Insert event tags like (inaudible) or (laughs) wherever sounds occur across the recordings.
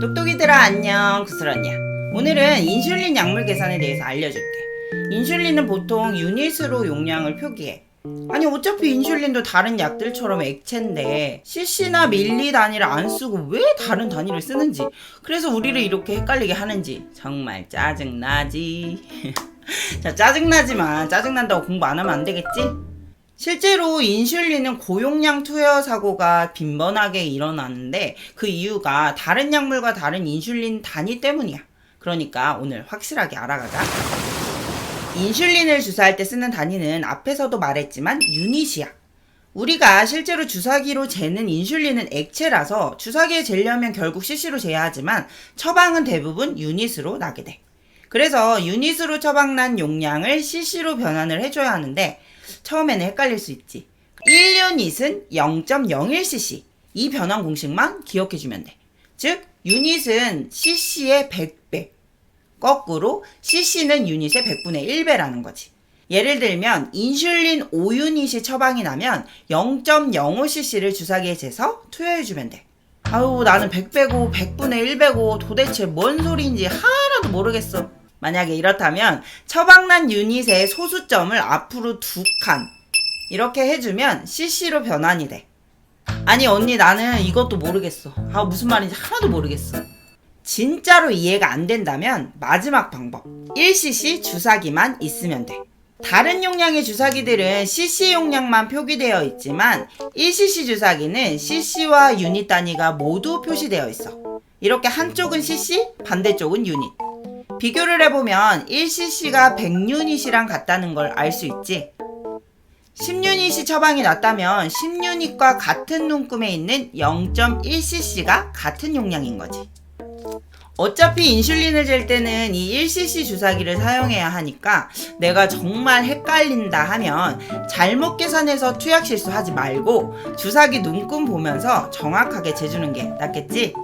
똑똑이들아 안녕. 구슬언니야. 오늘은 인슐린 약물 계산에 대해서 알려줄게. 인슐린은 보통 유닛으로 용량을 표기해. 아니 어차피 인슐린도 다른 약들처럼 액체인데 cc나 밀리 단위를 안 쓰고 왜 다른 단위를 쓰는지 그래서 우리를 이렇게 헷갈리게 하는지 정말 짜증나지. (laughs) 자 짜증나지만 짜증난다고 공부 안 하면 안 되겠지? 실제로 인슐린은 고용량 투여 사고가 빈번하게 일어나는데 그 이유가 다른 약물과 다른 인슐린 단위 때문이야. 그러니까 오늘 확실하게 알아가자. 인슐린을 주사할 때 쓰는 단위는 앞에서도 말했지만 유닛이야. 우리가 실제로 주사기로 재는 인슐린은 액체라서 주사기에 재려면 결국 cc로 재야 하지만 처방은 대부분 유닛으로 나게 돼. 그래서 유닛으로 처방난 용량을 cc로 변환을 해줘야 하는데 처음에는 헷갈릴 수 있지. 1유닛은 0.01cc. 이 변환 공식만 기억해주면 돼. 즉, 유닛은 cc의 100배. 거꾸로 cc는 유닛의 100분의 1배라는 거지. 예를 들면 인슐린 5유닛이 처방이 나면 0.05cc를 주사기에 재서 투여해주면 돼. 아우 나는 100배고 100분의 1배고 도대체 뭔 소리인지 하나도 모르겠어. 만약에 이렇다면 처방난 유닛의 소수점을 앞으로 두 칸 이렇게 해주면 cc로 변환이 돼. 아니 언니 나는 이것도 모르겠어. 아 무슨 말인지 하나도 모르겠어. 진짜로 이해가 안 된다면 마지막 방법 1cc 주사기만 있으면 돼. 다른 용량의 주사기들은 cc 용량만 표기되어 있지만 1cc 주사기는 cc와 유닛 단위가 모두 표시되어 있어. 이렇게 한쪽은 cc, 반대쪽은 유닛. 비교를 해보면 1cc가 100유닛이랑 같다는 걸 알 수 있지. 10유닛이 처방이 났다면 10유닛과 같은 눈금에 있는 0.1cc가 같은 용량인 거지. 어차피 인슐린을 잴 때는 이 1cc 주사기를 사용해야 하니까 내가 정말 헷갈린다 하면 잘못 계산해서 투약 실수하지 말고 주사기 눈금 보면서 정확하게 재주는 게 낫겠지?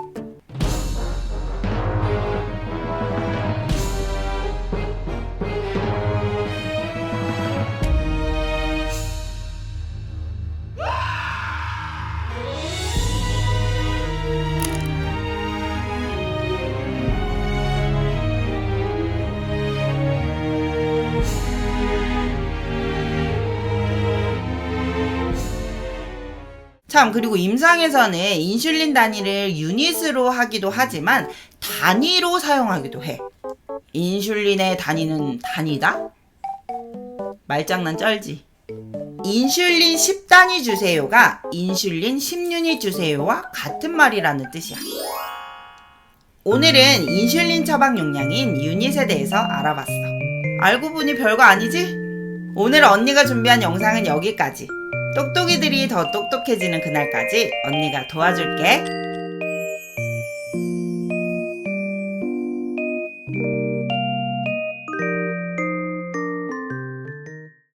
참 그리고 임상에서는 인슐린 단위를 유닛으로 하기도 하지만 단위로 사용하기도 해. 인슐린의 단위는 단위다? 말장난 쩔지. 인슐린 10단위 주세요가 인슐린 10유닛 주세요와 같은 말이라는 뜻이야. 오늘은 인슐린 처방 용량인 유닛에 대해서 알아봤어. 알고 보니 별거 아니지? 오늘 언니가 준비한 영상은 여기까지. 똑똑이들이 더 똑똑해지는 그날까지 언니가 도와줄게.